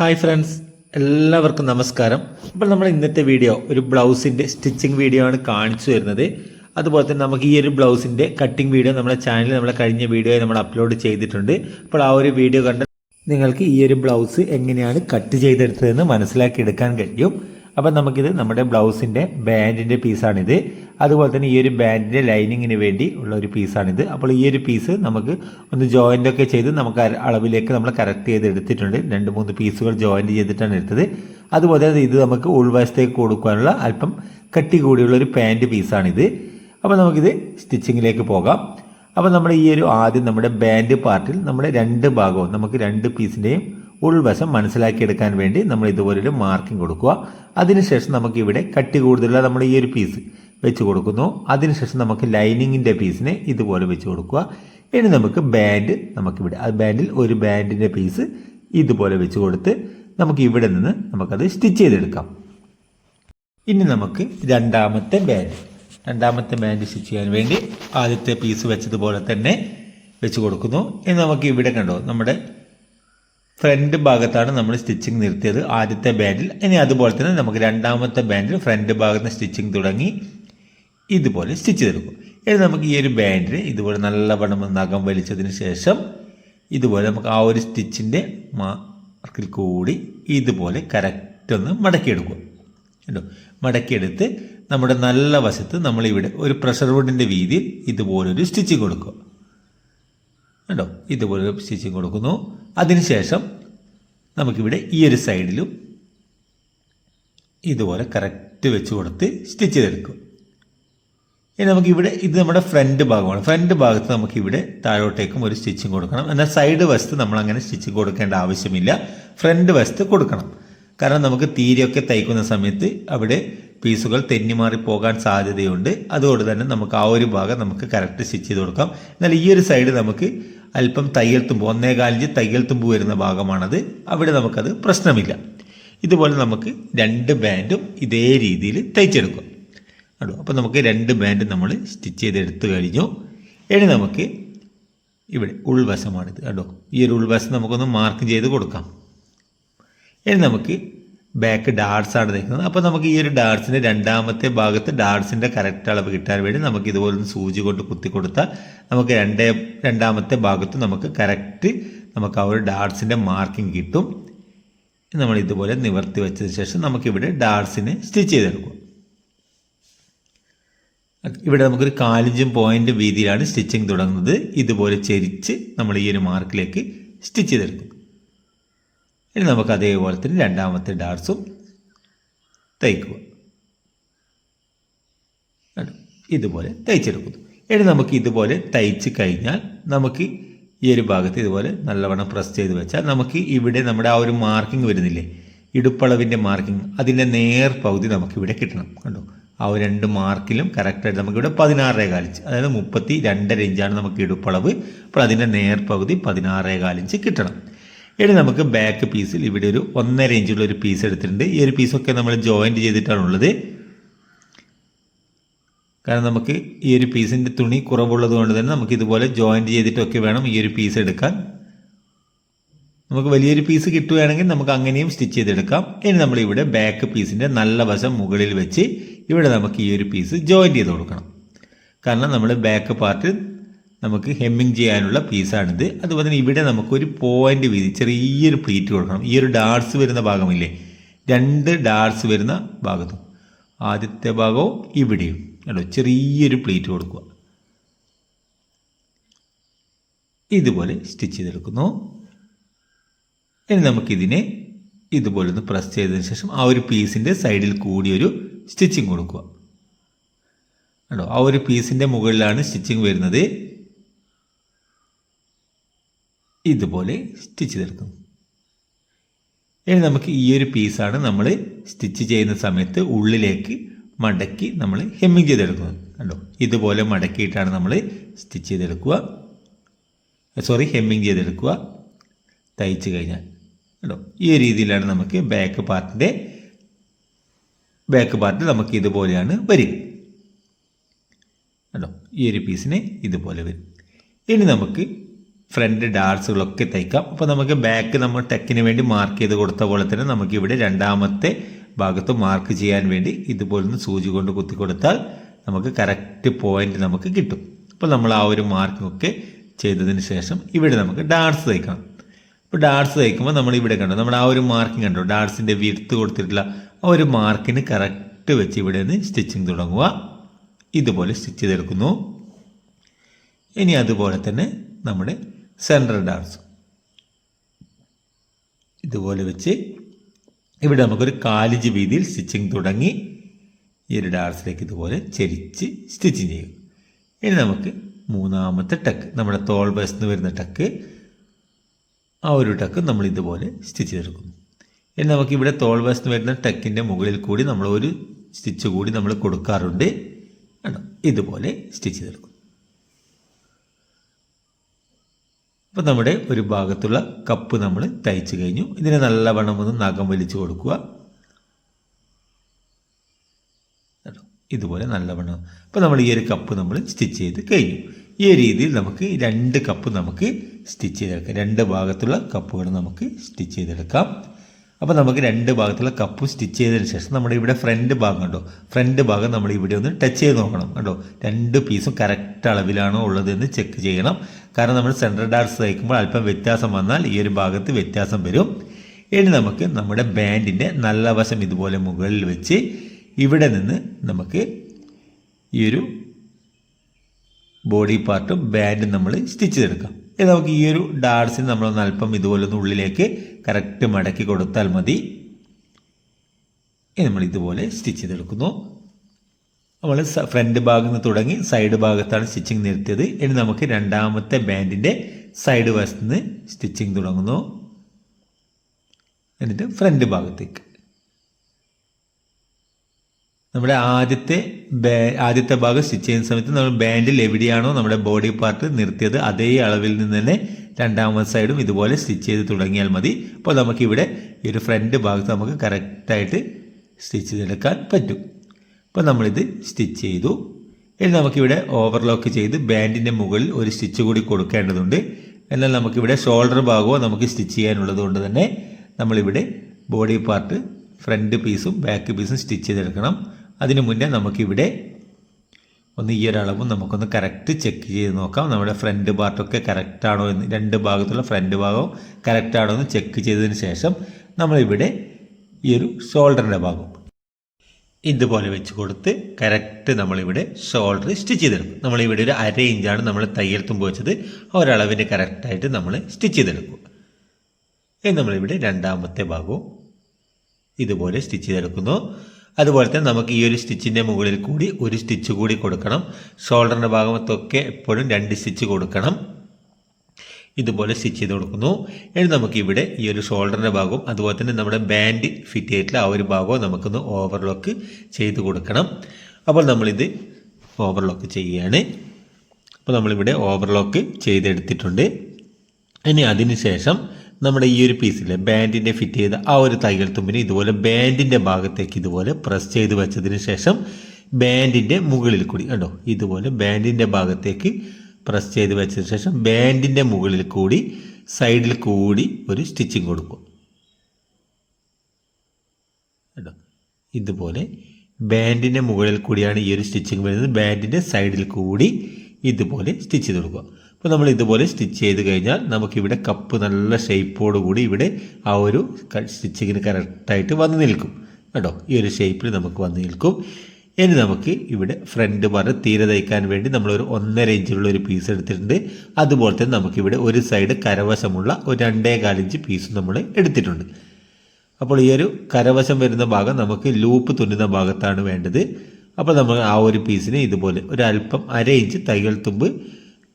Hi friends എല്ലാവർക്കും നമസ്കാരം. അപ്പോൾ നമ്മൾ ഇന്നത്തെ വീഡിയോ ഒരു ബ്ലൗസിന്റെ സ്റ്റിച്ചിങ് വീഡിയോ ആണ് കാണിച്ചു വരുന്നത് അതുപോലെ തന്നെ നമുക്ക് ഈ ഒരു ബ്ലൗസിന്റെ കട്ടിംഗ് വീഡിയോ നമ്മുടെ ചാനലിൽ നമ്മളെ കഴിഞ്ഞ വീഡിയോ നമ്മൾ അപ്ലോഡ് ചെയ്തിട്ടുണ്ട്. അപ്പോൾ ആ ഒരു വീഡിയോ കണ്ട് നിങ്ങൾക്ക് ഈ ഒരു ബ്ലൗസ് എങ്ങനെയാണ് കട്ട് ചെയ്തെടുത്തതെന്ന് മനസ്സിലാക്കിയെടുക്കാൻ കഴിയും. അപ്പം നമുക്കിത് നമ്മുടെ ബ്ലൗസിന്റെ ബാൻഡിന്റെ പീസാണിത്. അതുപോലെ തന്നെ ഈ ഒരു ബാൻഡിന്റെ ലൈനിങ്ങിന് വേണ്ടി ഉള്ള ഒരു പീസാണിത്. അപ്പോൾ ഈ ഒരു പീസ് നമുക്ക് ഒന്ന് ജോയിന്റ് ഒക്കെ ചെയ്ത് നമുക്ക് അളവിലേക്ക് നമ്മൾ കറക്റ്റ് ചെയ്ത് എടുത്തിട്ടുണ്ട്. രണ്ട് മൂന്ന് പീസുകൾ ജോയിന്റ് ചെയ്തിട്ടാണ് എടുത്തത്. അതുപോലെ തന്നെ ഇത് നമുക്ക് ഉൾവശത്തേക്ക് കൊടുക്കാനുള്ള അല്പം കട്ടി കൂടിയുള്ള ഒരു പാന്റ് പീസാണിത്. അപ്പോൾ നമുക്കിത് സ്റ്റിച്ചിങ്ങിലേക്ക് പോകാം. അപ്പോൾ നമ്മൾ ഈ ഒരു ആദ്യം നമ്മുടെ ബാൻഡ് പാർട്ടിൽ നമ്മുടെ രണ്ട് ഭാഗവും നമുക്ക് രണ്ട് പീസിന്റെയും ഉൾവശം മനസ്സിലാക്കിയെടുക്കാൻ വേണ്ടി നമ്മൾ ഇതുപോലൊരു മാർക്കിംഗ് കൊടുക്കുക. അതിനുശേഷം നമുക്ക് ഇവിടെ കട്ടി കൂടുതലുള്ള നമ്മൾ ഈ ഒരു പീസ് വെച്ച് കൊടുക്കുന്നു. അതിനുശേഷം നമുക്ക് ലൈനിങ്ങിന്റെ പീസിനെ ഇതുപോലെ വെച്ച് കൊടുക്കുക. ഇനി നമുക്ക് ബാൻഡ് നമുക്കിവിടെ ആ ബാൻഡിൽ ഒരു ബാൻഡിന്റെ പീസ് ഇതുപോലെ വെച്ച് കൊടുത്ത് നമുക്ക് ഇവിടെ നിന്ന് നമുക്കത് സ്റ്റിച്ച് ചെയ്തെടുക്കാം. ഇനി നമുക്ക് രണ്ടാമത്തെ ബാൻഡ് രണ്ടാമത്തെ ബാൻഡ് സ്റ്റിച്ച് ചെയ്യാൻ വേണ്ടി ആദ്യത്തെ പീസ് വെച്ചതുപോലെ തന്നെ വെച്ച് കൊടുക്കുന്നു. ഇനി നമുക്ക് ഇവിടെ കണ്ടോ നമ്മുടെ ഫ്രണ്ട് ഭാഗത്താണ് നമ്മൾ സ്റ്റിച്ചിങ് നിർത്തിയത് ആദ്യത്തെ ബാൻഡിൽ. ഇനി അതുപോലെ തന്നെ നമുക്ക് രണ്ടാമത്തെ ബാൻഡിൽ ഫ്രണ്ട് ഭാഗത്ത് സ്റ്റിച്ചിങ് തുടങ്ങി ഇതുപോലെ സ്റ്റിച്ച് ചെയ്തെടുക്കും. ഇനി നമുക്ക് ഈ ഒരു ബാൻഡിൽ ഇതുപോലെ നല്ലവണ്ണം നഖം വലിച്ചതിന് ശേഷം ഇതുപോലെ നമുക്ക് ആ ഒരു സ്റ്റിച്ചിന്റെ മാർക്കിൽ കൂടി ഇതുപോലെ കറക്റ്റ് ഒന്ന് മടക്കിയെടുക്കും കേട്ടോ മടക്കിയെടുത്ത് നമ്മുടെ നല്ല വശത്ത് നമ്മളിവിടെ ഒരു പ്രഷർ വുഡിന്റെ വീതിയിൽ ഇതുപോലൊരു സ്റ്റിച്ച് കൊടുക്കുക. കണ്ടോ? ഇതുപോലെ സ്റ്റിച്ചിങ് കൊടുക്കുന്നു. അതിനുശേഷം നമുക്കിവിടെ ഈ ഒരു സൈഡിലും ഇതുപോലെ കറക്റ്റ് വെച്ച് കൊടുത്ത് സ്റ്റിച്ച് ചെയ്തെടുക്കും. ഇനി നമുക്കിവിടെ ഇത് നമ്മുടെ ഫ്രണ്ട് ഭാഗമാണ്. ഫ്രണ്ട് ഭാഗത്ത് നമുക്കിവിടെ താഴോട്ടേക്കും ഒരു സ്റ്റിച്ചിങ് കൊടുക്കണം. എന്നാൽ സൈഡ് വശത്ത് നമ്മൾ അങ്ങനെ സ്റ്റിച്ചിങ് കൊടുക്കേണ്ട ആവശ്യമില്ല. ഫ്രണ്ട് വശത്ത് കൊടുക്കണം. കാരണം നമുക്ക് തീരെയൊക്കെ തയ്ക്കുന്ന സമയത്ത് അവിടെ പീസുകൾ തെന്നിമാറി പോകാൻ സാധ്യതയുണ്ട്. അതുകൊണ്ട് തന്നെ നമുക്ക് ആ ഒരു ഭാഗം നമുക്ക് കറക്റ്റ് സ്റ്റിച്ച് ചെയ്ത് കൊടുക്കാം. എന്നാൽ ഈ ഒരു സൈഡ് നമുക്ക് അല്പം തയ്യൽ തുമ്പ് ഒന്നേകാലിഞ്ച് തയ്യൽ തുമ്പ് വരുന്ന ഭാഗമാണത്. അവിടെ നമുക്കത് പ്രശ്നമില്ല. ഇതുപോലെ നമുക്ക് രണ്ട് ബാൻഡും ഇതേ രീതിയിൽ തയ്ച്ചെടുക്കാം. കേട്ടോ അപ്പോൾ നമുക്ക് രണ്ട് ബാൻഡ് നമ്മൾ സ്റ്റിച്ച് ചെയ്ത് എടുത്തു കഴിഞ്ഞു. ഇനി നമുക്ക് ഇവിടെ ഉൾവശമാണിത്. കേട്ടോ ഈ ഒരു ഉൾവശം നമുക്കൊന്ന് മാർക്ക് ചെയ്ത് കൊടുക്കാം. ഇനി നമുക്ക് ബാക്ക് ഡാർട്സ് ആണ് നിൽക്കുന്നത്. അപ്പോൾ നമുക്ക് ഈ ഒരു ഡാർട്സിന്റെ രണ്ടാമത്തെ ഭാഗത്ത് ഡാർട്സിന്റെ കറക്റ്റ് അളവ് കിട്ടാൻ വേണ്ടി നമുക്ക് ഇതുപോലെ ഒന്ന് സൂചി കൊണ്ട് കുത്തി കൊടുത്താൽ നമുക്ക് രണ്ടേ രണ്ടാമത്തെ ഭാഗത്ത് നമുക്ക് കറക്റ്റ് നമുക്ക് ആ ഒരു ഡാർട്സിന്റെ മാർക്കിംഗ് കിട്ടും. നമ്മൾ ഇതുപോലെ നിവർത്തി വെച്ചതിന് ശേഷം നമുക്കിവിടെ ഡാർട്സിനെ സ്റ്റിച്ച് ചെയ്തെടുക്കും. ഇവിടെ നമുക്കൊരു കാലിഞ്ചും പോയിന്റ് വീതിയിലാണ് സ്റ്റിച്ചിങ് തുടങ്ങുന്നത്. ഇതുപോലെ ചെരിച്ച് നമ്മൾ ഈ ഒരു മാർക്കിലേക്ക് സ്റ്റിച്ച് ചെയ്തെടുക്കും. ഇനി നമുക്ക് അതേപോലെ തന്നെ രണ്ടാമത്തെ ഡാർസും തയ്ക്കുക? ഇതുപോലെ തയ്ച്ചെടുക്കുന്നു. ഇനി നമുക്ക് ഇതുപോലെ തയ്ച്ച് കഴിഞ്ഞാൽ നമുക്ക് ഈ ഒരു ഭാഗത്ത് ഇതുപോലെ നല്ലവണ്ണം പ്രസ് ചെയ്ത് വെച്ചാൽ നമുക്ക് ഇവിടെ നമ്മുടെ ആ ഒരു മാർക്കിംഗ് വരുന്നില്ലേ? ഇടുപ്പളവിന്റെ മാർക്കിംഗ്. അതിന്റെ നേർ പകുതി നമുക്കിവിടെ കിട്ടണം. കണ്ടോ? ആ ഒരു രണ്ട് മാർക്കിലും കറക്റ്റായിട്ട് നമുക്കിവിടെ പതിനാറേ കാലിഞ്ച് അതായത് മുപ്പത്തി രണ്ടര ഇഞ്ചാണ് നമുക്ക് ഇടുപ്പളവ്. അപ്പോൾ അതിന്റെ നേർ പകുതി പതിനാറേ കാലിഞ്ച് കിട്ടണം. ഇനി നമുക്ക് ബാക്ക് പീസിൽ ഇവിടെ ഒരു ഒന്നര ഇഞ്ചുള്ള ഒരു പീസ് എടുത്തിട്ടുണ്ട്. ഈ ഒരു പീസൊക്കെ നമ്മൾ ജോയിന്റ് ചെയ്തിട്ടാണുള്ളത് കാരണം നമുക്ക് ഈ ഒരു പീസിന്റെ തുണി കുറവുള്ളത് കൊണ്ട് തന്നെ നമുക്ക് ഇതുപോലെ ജോയിന്റ് ചെയ്തിട്ടൊക്കെ വേണം ഈ ഒരു പീസ് എടുക്കാൻ. നമുക്ക് വലിയൊരു പീസ് കിട്ടുകയാണെങ്കിൽ നമുക്ക് അങ്ങനെയും സ്റ്റിച്ച് ചെയ്തെടുക്കാം. ഇനി നമ്മളിവിടെ ബാക്ക് പീസിന്റെ നല്ല വശം മുകളിൽ വെച്ച് ഇവിടെ നമുക്ക് ഈ ഒരു പീസ് ജോയിന്റ് ചെയ്ത് കൊടുക്കണം. കാരണം നമ്മൾ ബാക്ക് പാർട്ട് നമുക്ക് ഹെമ്മിങ് ചെയ്യാനുള്ള പീസാണിത് അതുപോലെ തന്നെ ഇവിടെ നമുക്കൊരു പോയിന്റ് വീതി ചെറിയൊരു പ്ലീറ്റ് കൊടുക്കണം. ഈ ഒരു ഡാർസ് വരുന്ന ഭാഗമില്ലേ? രണ്ട് ഡാർസ് വരുന്ന ഭാഗത്തും. ആദ്യത്തെ ഭാഗവും ഇവിടെയും. കേട്ടോ ചെറിയൊരു പ്ലീറ്റ് കൊടുക്കുക. ഇതുപോലെ സ്റ്റിച്ച് ചെയ്തെടുക്കുന്നു. ഇനി നമുക്കിതിനെ ഇതുപോലെ ഒന്ന് പ്രസ് ചെയ്തതിന് ശേഷം ആ ഒരു പീസിന്റെ സൈഡിൽ കൂടി ഒരു സ്റ്റിച്ചിങ് കൊടുക്കുക. കേട്ടോ ആ ഒരു പീസിന്റെ മുകളിലാണ് സ്റ്റിച്ചിങ് വരുന്നത്. ഇതുപോലെ സ്റ്റിച്ച് തീർക്കും ഇനി നമുക്ക് ഈ ഒരു പീസാണ് നമ്മൾ സ്റ്റിച്ച് ചെയ്യുന്ന സമയത്ത് ഉള്ളിലേക്ക് മടക്കി നമ്മൾ ഹെമ്മിങ് ചെയ്തെടുക്കുന്നത്. കണ്ടോ? ഇതുപോലെ മടക്കിയിട്ടാണ് നമ്മൾ സ്റ്റിച്ച് ചെയ്തെടുക്കുക. സോറി ഹെമ്മിങ് ചെയ്തെടുക്കുക. തയ്ച്ച് കഴിഞ്ഞാൽ. കണ്ടോ? ഈ രീതിയിലാണ് നമുക്ക് ബാക്ക് പാർട്ടിന്റെ ബാക്ക് പാർട്ട് നമുക്ക് ഇതുപോലെയാണ് വരിക. കണ്ടോ? ഈ ഒരു പീസിന് ഇതുപോലെ വരും. ഇനി നമുക്ക് ഫ്രണ്ട് ഡാർസുകളൊക്കെ തയ്ക്കാം. അപ്പോൾ നമുക്ക് ബാക്ക് നമ്മൾ ടെക്കിന് വേണ്ടി മാർക്ക് ചെയ്ത് കൊടുത്ത പോലെ തന്നെ നമുക്ക് ഇവിടെ രണ്ടാമത്തെ ഭാഗത്ത് മാർക്ക് ചെയ്യാൻ വേണ്ടി ഇതുപോലൊന്ന് സൂചി കൊണ്ട് കുത്തി കൊടുത്താൽ നമുക്ക് കറക്റ്റ് പോയിന്റ് നമുക്ക് കിട്ടും. അപ്പോൾ നമ്മൾ ആ ഒരു മാർക്കൊക്കെ ചെയ്തതിന് ശേഷം ഇവിടെ നമുക്ക് ഡാർസ് തയ്ക്കണം ഇപ്പോൾ ഡാർസ് തയ്ക്കുമ്പോൾ നമ്മൾ ഇവിടെ കണ്ടു നമ്മൾ ആ ഒരു മാർക്കിംഗ് കണ്ടു ഡാർസിന്റെ വിരുത്ത് കൊടുത്തിട്ടുള്ള ആ ഒരു മാർക്കിന് കറക്റ്റ് വെച്ച് ഇവിടെ നിന്ന് സ്റ്റിച്ചിങ് തുടങ്ങുക. ഇതുപോലെ സ്റ്റിച്ച് ചെയ്തെടുക്കുന്നു. ഇനി അതുപോലെ തന്നെ നമ്മുടെ സെൻട്രൽ ഡാർസ് ഇതുപോലെ വെച്ച് ഇവിടെ നമുക്കൊരു കാലിഞ്ച് വീതിയിൽ സ്റ്റിച്ചിങ് തുടങ്ങി ഈ ഒരു ഡാർസിലേക്ക് ഇതുപോലെ ചെരിച്ച് സ്റ്റിച്ചിങ് ചെയ്യും. ഇനി നമുക്ക് മൂന്നാമത്തെ ടക്ക് നമ്മുടെ തോൾ വശത്ത് വരുന്ന ടക്ക് ആ ഒരു ടക്ക് നമ്മൾ ഇതുപോലെ സ്റ്റിച്ച് ചെയ്തെടുക്കുന്നു. ഇനി നമുക്ക് ഇവിടെ തോൾ വശത്ത് വരുന്ന ടക്കിന്റെ മുകളിൽ കൂടി നമ്മൾ ഒരു സ്റ്റിച്ച് കൂടി നമ്മൾ കൊടുക്കാറുണ്ട്. ഇതുപോലെ സ്റ്റിച്ച് ചെയ്തെടുക്കും അപ്പോൾ നമ്മുടെ ഒരു ഭാഗത്തുള്ള കപ്പ് നമ്മൾ തയ്ച്ചു കഴിഞ്ഞു. ഇതിനെ നല്ലവണ്ണം ഒന്ന് നഖം വലിച്ചു കൊടുക്കുക? ഇതുപോലെ നല്ലവണ്ണം. അപ്പോൾ നമ്മൾ ഈ ഒരു കപ്പ് നമ്മൾ സ്റ്റിച്ച് ചെയ്ത് കഴിഞ്ഞു. ഈ രീതിയിൽ നമുക്ക് രണ്ട് കപ്പ് നമുക്ക് സ്റ്റിച്ച് ചെയ്തെടുക്കാം. രണ്ട് ഭാഗത്തുള്ള കപ്പുകൾ നമുക്ക് സ്റ്റിച്ച് ചെയ്തെടുക്കാം. അപ്പോൾ നമുക്ക് രണ്ട് ഭാഗത്തുള്ള കപ്പ് സ്റ്റിച്ച് ചെയ്തതിന് ശേഷം നമ്മുടെ ഇവിടെ ഫ്രണ്ട് ഭാഗം കണ്ടോ? ഫ്രണ്ട് ഭാഗം നമ്മൾ ഇവിടെ ഒന്ന് ടച്ച് ചെയ്ത് നോക്കണം. കണ്ടോ? രണ്ട് പീസും കറക്റ്റ് അളവിലാണോ ഉള്ളതെന്ന് ചെക്ക് ചെയ്യണം. കാരണം നമ്മൾ സെൻട്രൽ ഡാർസ് തയ്ക്കുമ്പോൾ അല്പം വ്യത്യാസം വന്നാൽ ഈ ഒരു ഭാഗത്ത് വ്യത്യാസം വരും. ഇനി നമുക്ക് നമ്മുടെ ബാൻഡിന്റെ നല്ല വശം ഇതുപോലെ മുകളിൽ വെച്ച് ഇവിടെ നിന്ന് നമുക്ക് ഈ ഒരു ബോഡി പാർട്ടും ബാൻഡും നമ്മൾ സ്റ്റിച്ച് ചെയ്തെടുക്കാം. ഇനി നമുക്ക് ഈ ഒരു ഡാർസിന് നമ്മളൊന്ന് അല്പം ഇതുപോലെ ഒന്ന് ഉള്ളിലേക്ക് കറക്റ്റ് മടക്കി കൊടുത്താൽ മതി. നമ്മൾ ഇതുപോലെ സ്റ്റിച്ച് ചെയ്തെടുക്കുന്നു. നമ്മൾ ഫ്രണ്ട് ഭാഗത്ത് നിന്ന് തുടങ്ങി സൈഡ് ഭാഗത്താണ് സ്റ്റിച്ചിങ് നിർത്തിയത്. ഇനി നമുക്ക് രണ്ടാമത്തെ ബാൻഡിന്റെ സൈഡ് വശത്ത് നിന്ന് സ്റ്റിച്ചിങ് തുടങ്ങുന്നു. എന്നിട്ട് ഫ്രണ്ട് ഭാഗത്തേക്ക്. നമ്മുടെ ആദ്യത്തെ ആദ്യത്തെ ഭാഗം സ്റ്റിച്ച് ചെയ്യുന്ന സമയത്ത് നമ്മൾ ബാൻഡിൽ എവിടെയാണോ നമ്മുടെ ബോഡി പാർട്ട് നിർത്തിയത് അതേ അളവിൽ നിന്ന് തന്നെ രണ്ടാമത്തെ സൈഡും ഇതുപോലെ സ്റ്റിച്ച് ചെയ്ത് തുടങ്ങിയാൽ മതി. അപ്പോൾ നമുക്കിവിടെ ഈ ഒരു ഫ്രണ്ട് ഭാഗത്ത് നമുക്ക് കറക്റ്റായിട്ട് സ്റ്റിച്ച് ചെയ്തെടുക്കാൻ പറ്റും. അപ്പോൾ നമ്മളിത് സ്റ്റിച്ച് ചെയ്തു. ഇനി നമുക്കിവിടെ ഓവർലോക്ക് ചെയ്ത് ബാൻഡിന്റെ മുകളിൽ ഒരു സ്റ്റിച്ച് കൂടി കൊടുക്കേണ്ടതുണ്ട്. എന്നാൽ നമുക്കിവിടെ ഷോൾഡർ ഭാഗവും നമുക്ക് സ്റ്റിച്ച് ചെയ്യാനുള്ളത് കൊണ്ട് തന്നെ നമ്മളിവിടെ ബോഡി പാർട്ട് ഫ്രണ്ട് പീസും ബാക്ക് പീസും സ്റ്റിച്ച് ചെയ്തെടുക്കണം. അതിനു മുന്നേ നമുക്കിവിടെ ഒന്ന് ഈ ഒരളവും നമുക്കൊന്ന് കറക്റ്റ് ചെക്ക് ചെയ്ത് നോക്കാം. നമ്മുടെ ഫ്രണ്ട് പാർട്ടൊക്കെ കറക്റ്റാണോ എന്ന് രണ്ട് ഭാഗത്തുള്ള ഫ്രണ്ട് ഭാഗവും കറക്റ്റാണോ എന്ന് ചെക്ക് ചെയ്തതിന് ശേഷം നമ്മളിവിടെ ഈ ഒരു ഷോൾഡറിന്റെ ഭാഗം ഇതുപോലെ വെച്ച് കൊടുത്ത് കറക്റ്റ് നമ്മളിവിടെ ഷോൾഡർ സ്റ്റിച്ച് ചെയ്തെടുക്കും. നമ്മളിവിടെ ഒരു അര ഇഞ്ചാണ് നമ്മൾ തയ്യൽ തുമ്പ് വെച്ചത്. ഒരളവിന് കറക്റ്റായിട്ട് നമ്മൾ സ്റ്റിച്ച് ചെയ്തെടുക്കും. ഇനി നമ്മളിവിടെ രണ്ടാമത്തെ ഭാഗവും ഇതുപോലെ സ്റ്റിച്ച് ചെയ്തെടുക്കുന്നു. അതുപോലെ തന്നെ നമുക്ക് ഈ ഒരു സ്റ്റിച്ചിന്റെ മുകളിൽ കൂടി ഒരു സ്റ്റിച്ച് കൂടി കൊടുക്കണം. ഷോൾഡറിന്റെ ഭാഗത്തൊക്കെ എപ്പോഴും രണ്ട് സ്റ്റിച്ച് കൊടുക്കണം. ഇതുപോലെ സ്റ്റിച്ച് ചെയ്ത് കൊടുക്കുന്നു. ഇനി നമുക്ക് ഇവിടെ ഈ ഒരു ഷോൾഡറിന്റെ ഭാഗവും അതുപോലെ തന്നെ നമ്മുടെ ബാൻഡ് ഫിറ്റ് ചെയ്തിട്ടുള്ള ആ ഒരു ഭാഗവും നമുക്കൊന്ന് ഓവർലോക്ക് ചെയ്ത് കൊടുക്കണം. അപ്പോൾ നമ്മളിത് ഓവർലോക്ക് ചെയ്യുകയാണ്. അപ്പോൾ നമ്മളിവിടെ ഓവർലോക്ക് ചെയ്തെടുത്തിട്ടുണ്ട്. ഇനി അതിന് ശേഷം നമ്മുടെ ഈ ഒരു പീസിൽ ബാൻഡിന്റെ ഫിറ്റ് ചെയ്ത ആ ഒരു തയ്യൽ തുമ്പിന് ഇതുപോലെ ബാൻഡിന്റെ ഭാഗത്തേക്ക് ഇതുപോലെ പ്രസ് ചെയ്ത് വെച്ചതിന് ശേഷം ബാൻഡിന്റെ മുകളിൽ കൂടി കണ്ടോ? ഇതുപോലെ ബാൻഡിന്റെ ഭാഗത്തേക്ക് പ്രസ് ചെയ്ത് വെച്ചതിന് ശേഷം ബാൻഡിന്റെ മുകളിൽ കൂടി സൈഡിൽ കൂടി ഒരു സ്റ്റിച്ചിങ് കൊടുക്കും. കേട്ടോ? ഇതുപോലെ ബാൻഡിന്റെ മുകളിൽ കൂടിയാണ് ഈ ഒരു സ്റ്റിച്ചിങ് വരുന്നത്. ബാൻഡിന്റെ സൈഡിൽ കൂടി ഇതുപോലെ സ്റ്റിച്ച് ചെയ്ത് കൊടുക്കുക. അപ്പോൾ നമ്മൾ ഇതുപോലെ സ്റ്റിച്ച് ചെയ്ത് കഴിഞ്ഞാൽ നമുക്കിവിടെ കപ്പ് നല്ല ഷേപ്പോട് കൂടി ഇവിടെ ആ ഒരു സ്റ്റിച്ചിങ്ങിന് കറക്റ്റായിട്ട് വന്ന് നിൽക്കും. കേട്ടോ? ഈ ഒരു ഷേപ്പിൽ നമുക്ക് വന്ന് നിൽക്കും. ഇനി നമുക്ക് ഇവിടെ ഫ്രണ്ട് ഭാഗം തീരെ തയ്ക്കാൻ വേണ്ടി നമ്മളൊരു ഒന്നര ഇഞ്ചിലുള്ള ഒരു പീസ് എടുത്തിട്ടുണ്ട്. അതുപോലെ തന്നെ നമുക്കിവിടെ ഒരു സൈഡ് കരവശമുള്ള ഒരു രണ്ടേ കാലിഞ്ച് പീസ് നമ്മൾ എടുത്തിട്ടുണ്ട്. അപ്പോൾ ഈ ഒരു കരവശം വരുന്ന ഭാഗം നമുക്ക് ലൂപ്പ് തുന്നുന്ന ഭാഗത്താണ് വേണ്ടത്. അപ്പോൾ നമ്മൾ ആ ഒരു പീസിനെ ഇതുപോലെ ഒരു അല്പം അര ഇഞ്ച് തയ്യൽ തുമ്പ്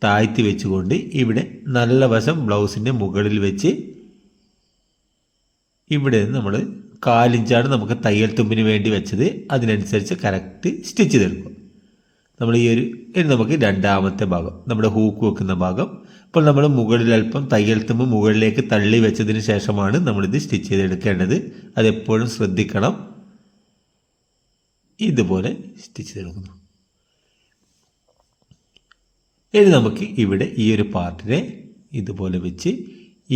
താഴ്ത്തി വെച്ചുകൊണ്ട് ഇവിടെ നല്ല വശം ബ്ലൗസിന്റെ മുകളിൽ വെച്ച് ഇവിടെ നമ്മൾ കാലിഞ്ചാണ് നമുക്ക് തയ്യൽ തുമ്പിന് വേണ്ടി വെച്ചത് അതിനനുസരിച്ച് കറക്റ്റ് സ്റ്റിച്ച് ചെയ്തെടുക്കുക നമ്മൾ ഈ ഒരു ഇനി നമുക്ക് രണ്ടാമത്തെ ഭാഗം നമ്മുടെ ഹൂക്ക് വെക്കുന്ന ഭാഗം. ഇപ്പോൾ നമ്മൾ മുകളിൽ അല്പം തയ്യൽ തുമ്പ് മുകളിലേക്ക് തള്ളി വെച്ചതിന് ശേഷമാണ് നമ്മളിത് സ്റ്റിച്ച് ചെയ്തെടുക്കേണ്ടത്. അതെപ്പോഴും ശ്രദ്ധിക്കണം. ഇതുപോലെ സ്റ്റിച്ച് ചെയ്തെടുക്കുന്നു. ഇനി നമുക്ക് ഇവിടെ ഈ ഒരു പാർട്ടിനെ ഇതുപോലെ വെച്ച്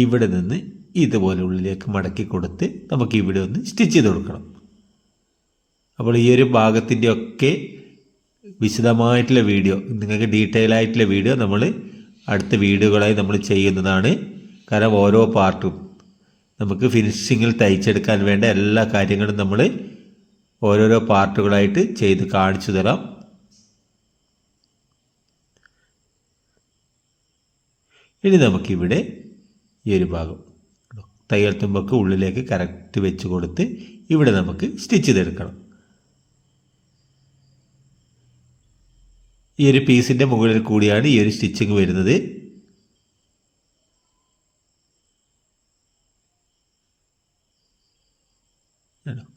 ഇവിടെ നിന്ന് ഇതുപോലെ ഉള്ളിലേക്ക് മടക്കി കൊടുത്ത് നമുക്ക് ഇവിടെ ഒന്ന് സ്റ്റിച്ച് ചെയ്ത് കൊടുക്കണം. അപ്പോൾ ഈ ഒരു ഭാഗത്തിന്റെ ഒക്കെ വിശദമായിട്ടുള്ള വീഡിയോ നിങ്ങൾക്ക് ഡീറ്റെയിൽ ആയിട്ടുള്ള വീഡിയോ നമ്മൾ അടുത്ത വീഡിയോകളായി നമ്മൾ ചെയ്യുന്നതാണ്. കാരണം ഓരോ പാർട്ടും നമുക്ക് ഫിനിഷിങ്ങിൽ തയ്ച്ചെടുക്കാൻ വേണ്ട എല്ലാ കാര്യങ്ങളും നമ്മൾ ഓരോരോ പാർട്ടുകളായിട്ട് ചെയ്ത് കാണിച്ചു തരാം. ഇനി നമുക്കിവിടെ ഈ ഒരു ഭാഗം. തയ്യൽ തുമ്പൊക്കെ ഉള്ളിലേക്ക് കറക്റ്റ് വെച്ച് കൊടുത്ത് ഇവിടെ നമുക്ക് സ്റ്റിച്ച് ചെയ്തെടുക്കണം. ഈ ഒരു പീസിന്റെ മുകളിൽ കൂടിയാണ് ഈ ഒരു സ്റ്റിച്ചിങ് വരുന്നത്.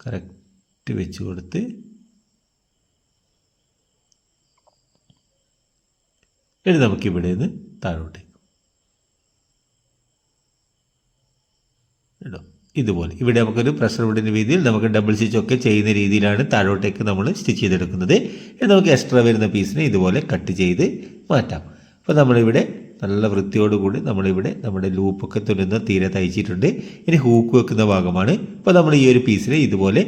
കറക്റ്റ് വെച്ച് കൊടുത്ത് ഇനി നമുക്കിവിടെ നിന്ന് താഴോട്ടേക്ക് കേട്ടോ ഇതുപോലെ. ഇവിടെ നമുക്കൊരു പ്രഷർ വിടുന്ന രീതിയിൽ നമുക്ക് ഡബിൾ സ്റ്റിച്ച് ഒക്കെ ചെയ്യുന്ന രീതിയിലാണ് താഴോട്ടേക്ക് നമ്മൾ സ്റ്റിച്ച് ചെയ്തെടുക്കുന്നത്. ഇനി നമുക്ക് എക്സ്ട്രാ വരുന്ന പീസിനെ ഇതുപോലെ കട്ട് ചെയ്ത് മാറ്റാം. അപ്പോൾ നമ്മളിവിടെ നല്ല വൃത്തിയോടുകൂടി നമ്മളിവിടെ നമ്മുടെ ലൂപ്പൊക്കെ തുന്നുന്ന തീരെ തയ്ച്ചിട്ടുണ്ട്. ഇനി ഹൂക്ക് വെക്കുന്ന ഭാഗമാണ്. അപ്പോൾ നമ്മൾ ഈ ഒരു പീസിനെ ഇതുപോലെ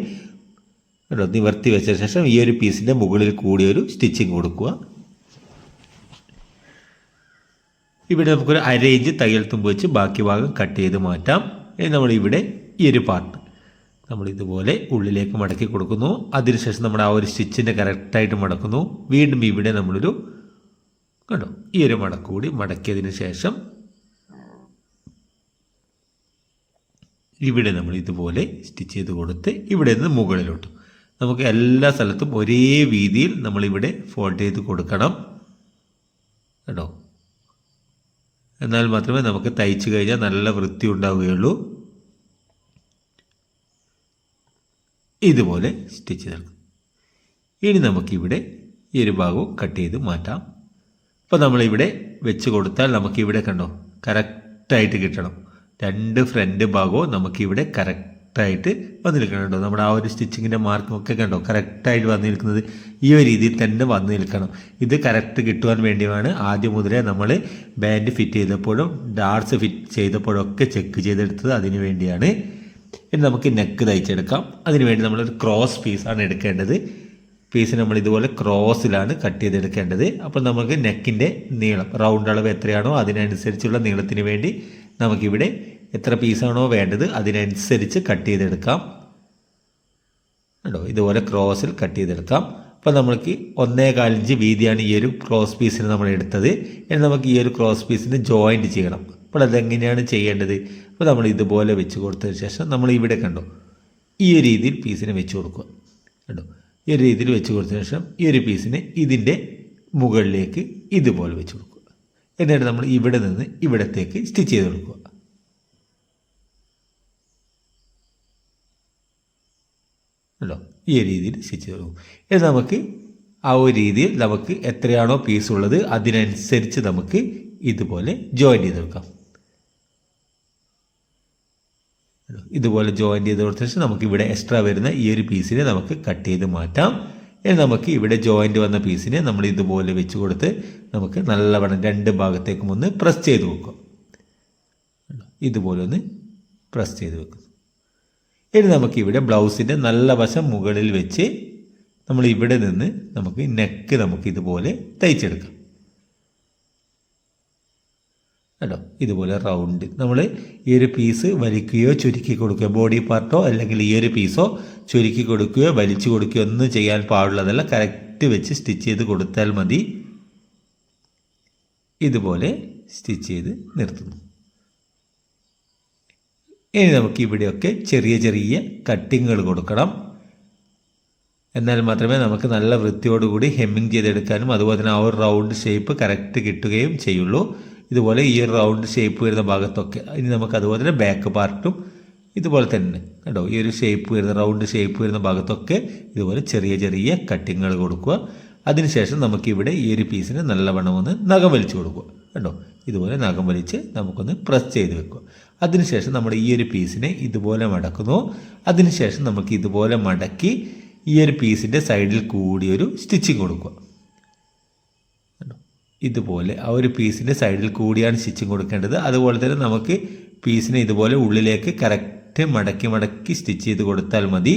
നിവർത്തി വെച്ച ശേഷം ഈ ഒരു പീസിന്റെ മുകളിൽ കൂടി ഒരു സ്റ്റിച്ചിങ് കൊടുക്കുക. ഇവിടെ നമുക്കൊരു അര ഇഞ്ച് തയ്യൽ തുമ്പ് വെച്ച് ബാക്കി ഭാഗം കട്ട് ചെയ്ത് മാറ്റാം. നമ്മളിവിടെ ഈ പാർട്ട് നമ്മൾ ഇതുപോലെ ഉള്ളിലേക്ക് മടക്കി കൊടുക്കുന്നു. അതിനുശേഷം നമ്മൾ ആ ഒരു സ്റ്റിച്ചിന്റെ കറക്റ്റായിട്ട് മടക്കുന്നു. വീണ്ടും ഇവിടെ നമ്മളൊരു കണ്ടോ? ഈ ഒരു മടക്കൂടി മടക്കിയതിന് ശേഷം ഇവിടെ നമ്മൾ ഇതുപോലെ സ്റ്റിച്ച് ചെയ്ത് കൊടുത്ത് ഇവിടെ നിന്ന് മുകളിലോട്ട്. നമുക്ക് എല്ലാ സ്ഥലത്തും ഒരേ വീതിയിൽ നമ്മളിവിടെ ഫോൾഡ് ചെയ്ത് കൊടുക്കണം. കേട്ടോ എന്നാൽ മാത്രമേ നമുക്ക് തയ്ച്ചു കഴിഞ്ഞാൽ നല്ല വൃത്തി ഉണ്ടാവുകയുള്ളൂ. ഇതുപോലെ സ്റ്റിച്ച് നൽകും ഇനി നമുക്കിവിടെ ഈ ഒരു ഭാഗവും കട്ട് ചെയ്ത് മാറ്റാം. അപ്പോൾ നമ്മളിവിടെ വെച്ച് കൊടുത്താൽ നമുക്കിവിടെ കണ്ടോ കറക്റ്റായിട്ട് കിട്ടണം. രണ്ട് ഫ്രണ്ട് ഭാഗവും നമുക്കിവിടെ കറക്റ്റായിട്ട് വന്നു നിൽക്കണം കേട്ടോ നമ്മുടെ ആ ഒരു സ്റ്റിച്ചിങ്ങിന്റെ ഒക്കെ കണ്ടോ? കറക്റ്റായിട്ട് വന്നു നിൽക്കുന്നത് ഈ ഒരു രീതിയിൽ തന്നെ വന്നു നിൽക്കണം. ഇത് കറക്റ്റ് കിട്ടുവാൻ വേണ്ടിയാണ് ആദ്യം മുതലേ നമ്മൾ ബാൻഡ് ഫിറ്റ് ചെയ്തപ്പോഴും ഡാർസ് ഫിറ്റ് ചെയ്തപ്പോഴും ഒക്കെ ചെക്ക് ചെയ്തെടുത്തത് അതിനു വേണ്ടിയാണ്. ഇനി നമുക്ക് നെക്ക് തയ്ച്ചെടുക്കാം. അതിനുവേണ്ടി നമ്മളൊരു ക്രോസ് പീസാണ് എടുക്കേണ്ടത്. പീസ് നമ്മൾ ഇതുപോലെ ക്രോസിലാണ് കട്ട് ചെയ്തെടുക്കേണ്ടത്. അപ്പോൾ നമുക്ക് നെക്കിന്റെ നീളം റൗണ്ട് അളവ് എത്രയാണോ അതിനനുസരിച്ചുള്ള നീളത്തിന് വേണ്ടി നമുക്കിവിടെ എത്ര പീസാണോ വേണ്ടത് അതിനനുസരിച്ച് കട്ട് ചെയ്തെടുക്കാം. കേട്ടോ ഇതുപോലെ ക്രോസിൽ കട്ട് ചെയ്തെടുക്കാം. അപ്പോൾ നമുക്ക് ഒന്നേ കാലിഞ്ച് വീതിയാണ് ഈ ഒരു ക്രോസ് പീസിന് നമ്മൾ എടുത്തത്. ഇനി നമുക്ക് ഈ ഒരു ക്രോസ് പീസിന് ജോയിന്റ് ചെയ്യണം. അപ്പോൾ അതെങ്ങനെയാണ് ചെയ്യേണ്ടത്? അപ്പോൾ നമ്മൾ ഇതുപോലെ വെച്ച് കൊടുത്തതിന് ശേഷം നമ്മൾ ഇവിടെ കണ്ടു? ഈ ഒരു രീതിയിൽ പീസിനെ വെച്ച് കൊടുക്കുക. കണ്ടോ? ഈ ഒരു രീതിയിൽ വെച്ച് കൊടുത്തതിന് ശേഷം ഈ ഒരു പീസിനെ ഇതിന്റെ മുകളിലേക്ക് ഇതുപോലെ വെച്ച് കൊടുക്കുക. എന്നിട്ട് നമ്മൾ ഇവിടെ നിന്ന് ഇവിടത്തേക്ക് സ്റ്റിച്ച് ചെയ്ത് കൊടുക്കുക. ഉണ്ടോ? ഈ രീതിയിൽ സ്റ്റിച്ച് തുടങ്ങും ഇത് നമുക്ക് ആ ഒരു രീതിയിൽ നമുക്ക് എത്രയാണോ പീസ് ഉള്ളത് അതിനനുസരിച്ച് നമുക്ക് ഇതുപോലെ ജോയിൻ ചെയ്ത് കൊടുക്കാം ഇതുപോലെ ജോയിൻ ചെയ്ത് കൊടുത്ത ശേഷം നമുക്ക് ഇവിടെ എക്സ്ട്രാ വരുന്ന ഈ ഒരു പീസിനെ നമുക്ക് കട്ട് ചെയ്ത് മാറ്റാം. ഇനി നമുക്ക് ഇവിടെ ജോയിന്റ് വന്ന പീസിനെ നമ്മൾ ഇതുപോലെ വെച്ച് കൊടുത്ത് നമുക്ക് നല്ലവണ്ണം രണ്ട് ഭാഗത്തേക്കും ഒന്ന് പ്രസ് ചെയ്ത് വെക്കാം. ഇതുപോലെ ഒന്ന് പ്രസ് ചെയ്ത് വെക്കും. ഇനി നമുക്ക് ഇവിടെ ബ്ലൗസിന്റെ നല്ല വശം മുകളിൽ വെച്ച് നമ്മൾ ഇവിടെ നിന്ന് നമുക്ക് നെക്ക് നമുക്ക് ഇതുപോലെ തയ്ച്ചെടുക്കാം. കേട്ടോ ഇതുപോലെ റൗണ്ട്. നമ്മൾ ഈ ഒരു പീസ് വലിക്കുകയോ ചുരുക്കി കൊടുക്കുകയോ ബോഡി പാർട്ടോ അല്ലെങ്കിൽ ഈ ഒരു പീസോ ചുരുക്കി കൊടുക്കുകയോ വലിച്ചു കൊടുക്കുകയോ ഒന്നും ചെയ്യാൻ പാടുള്ളതല്ല. കറക്റ്റ് വെച്ച് സ്റ്റിച്ച് ചെയ്ത് കൊടുത്താൽ മതി. ഇതുപോലെ സ്റ്റിച്ച് ചെയ്ത് നിർത്തുന്നു. ഇനി നമുക്ക് ഇവിടെയൊക്കെ ചെറിയ ചെറിയ കട്ടിങ്ങുകൾ കൊടുക്കണം. എന്നാൽ മാത്രമേ നമുക്ക് നല്ല വൃത്തിയോടുകൂടി ഹെമ്മിങ് ചെയ്തെടുക്കാനും അതുപോലെ തന്നെ ആ ഒരു റൗണ്ട് ഷേപ്പ് കറക്റ്റ് കിട്ടുകയും ചെയ്യുള്ളൂ. ഇതുപോലെ ഈ ഒരു റൗണ്ട് ഷേപ്പ് വരുന്ന ഭാഗത്തൊക്കെ ഇനി നമുക്ക് അതുപോലെ തന്നെ ബാക്ക് പാർട്ടും ഇതുപോലെ തന്നെ കേട്ടോ ഈ ഒരു ഷേപ്പ് വരുന്ന റൗണ്ട് ഷേപ്പ് വരുന്ന ഭാഗത്തൊക്കെ ഇതുപോലെ ചെറിയ ചെറിയ കട്ടിങ്ങുകൾ കൊടുക്കുക. അതിനുശേഷം നമുക്കിവിടെ ഈ ഒരു പീസിന് നല്ലവണ്ണം ഒന്ന് നഖം വലിച്ചു കൊടുക്കുക. കേട്ടോ ഇതുപോലെ നഖം വലിച്ച് നമുക്കൊന്ന് പ്രസ് ചെയ്ത് വെക്കുക. അതിനുശേഷം നമ്മൾ ഈ ഒരു പീസിനെ ഇതുപോലെ മടക്കുന്നു. അതിനുശേഷം നമുക്ക് ഇതുപോലെ മടക്കി ഈ ഒരു പീസിന്റെ സൈഡിൽ കൂടി ഒരു സ്റ്റിച്ചിങ് കൊടുക്കുക. ഇതുപോലെ ആ ഒരു പീസിന്റെ സൈഡിൽ കൂടിയാണ് സ്റ്റിച്ചിങ് കൊടുക്കേണ്ടത്. അതുപോലെ തന്നെ നമുക്ക് പീസിനെ ഇതുപോലെ ഉള്ളിലേക്ക് കറക്റ്റ് മടക്കി മടക്കി സ്റ്റിച്ച് ചെയ്ത് കൊടുത്താൽ മതി.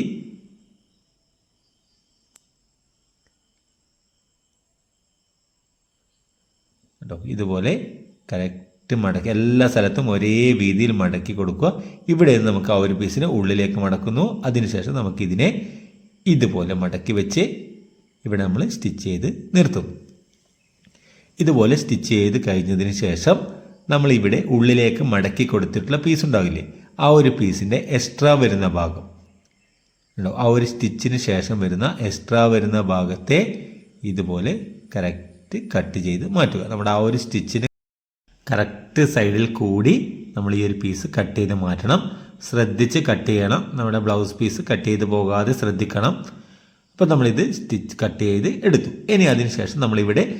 കേട്ടോ ഇതുപോലെ കറക്റ്റ് മടക്കി എല്ലാ സ്ഥലത്തും ഒരേ രീതിയിൽ മടക്കി കൊടുക്കുക. ഇവിടെ നിന്ന് നമുക്ക് ആ ഒരു പീസിനെ ഉള്ളിലേക്ക് മടക്കുന്നു. അതിനുശേഷം നമുക്കിതിനെ ഇതുപോലെ മടക്കി വെച്ച് ഇവിടെ നമ്മൾ സ്റ്റിച്ച് ചെയ്ത് നിർത്തും. ഇതുപോലെ സ്റ്റിച്ച് ചെയ്ത് കഴിഞ്ഞതിന് ശേഷം നമ്മൾ ഇവിടെ ഉള്ളിലേക്ക് മടക്കി കൊടുത്തിട്ടുള്ള പീസ് ഉണ്ടാവില്ലേ? ആ ഒരു പീസിന്റെ എക്സ്ട്രാ വരുന്ന ഭാഗം. ഉണ്ടോ ആ ഒരു സ്റ്റിച്ചിന് ശേഷം വരുന്ന എക്സ്ട്രാ വരുന്ന ഭാഗത്തെ ഇതുപോലെ കറക്റ്റ് കട്ട് ചെയ്ത് മാറ്റുക. നമ്മുടെ ആ ഒരു സ്റ്റിച്ചിന് കറക്റ്റ് സൈഡിൽ കൂടി നമ്മൾ ഈ ഒരു പീസ് കട്ട് ചെയ്ത് മാറ്റണം. ശ്രദ്ധിച്ച് കട്ട് ചെയ്യണം. നമ്മുടെ ബ്ലൗസ് പീസ് കട്ട് ചെയ്ത് പോകാതെ ശ്രദ്ധിക്കണം. അപ്പോൾ നമ്മളിത് സ്റ്റിച്ച് കട്ട് ചെയ്ത് എടുത്തു. ഇനി അതിനുശേഷം നമ്മളിവിടെ